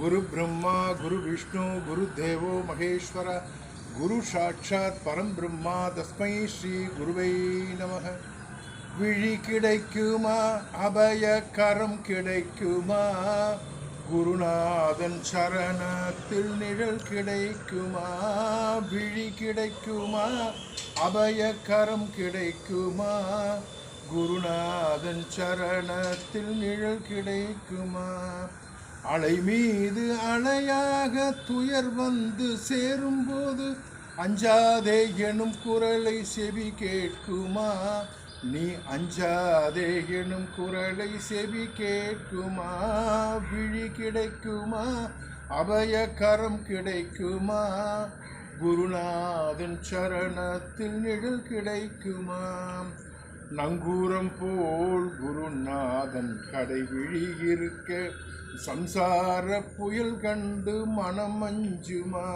குரு பிரம்மா குரு விஷ்ணு குரு தேவோ மகேஸ்வர குரு சாட்சாத் பரம் பிரம்மா தஸ்மை ஸ்ரீ குருவை நமக. விழி கிடைக்குமா? அபய கரம் கிடைக்குமா? குருநாதன் சரணத்தில் நிழல் கிடைக்குமா? விழி கிடைக்குமா? அபய கரம் கிடைக்குமா? குருநாதன் சரணத்தில் நிழல் கிடைக்குமா? அலை மீது அலையாக துயர் வந்து சேரும்போது அஞ்சாதே எனும் குரலை செவி கேட்குமா? நீ அஞ்சாதே எனும் குரலை செவி கேட்குமா? விழி கிடைக்குமா? அபய கரம் கிடைக்குமா? குருநாதன் சரணத்தில் நிழல் கிடைக்குமா? நங்கூரம் போல் குருநாதன் கடை விழி சம்சார புயல் கண்டு மனம் அஞ்சுமா?